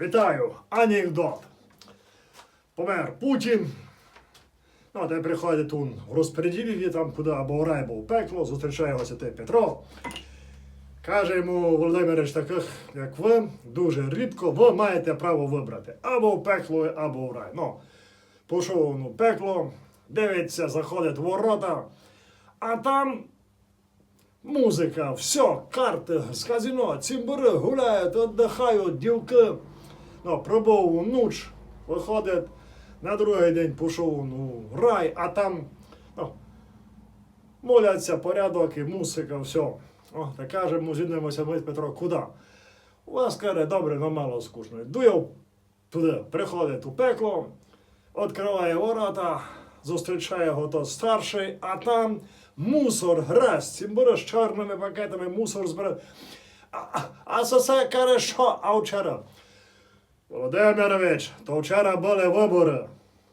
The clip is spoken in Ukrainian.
Вітаю, анекдот. Помер Путін. Ну, а те приходить он в розпреділі, там куди або в рай, або в пекло, зустрічає його святий Петро. Каже йому Володимирич, таких, як ви, дуже рідко, ви маєте право вибрати або в пекло, або в рай. Ну, пішов він у пекло, дивиться, заходить в ворота, а там Музика, все, карти з казино, цимбури гуляють, віддихають, дівки. Ну, пробув у ніч, виходить, на другий день пішов ну, рай, а там ну, моляться, порядок і музика, все. О, та каже, ми зійдемося ми, Петро, куди? У вас каже, добре, но мало скучно. Йду я туди, приходить у пекло, відкриває ворота, зустрічає його то старший, а там мусор, грязь, цимбури з чорними пакетами, мусор збирає. А, а, все каже, що? А вчора? Володимирович, то вчора були вибори.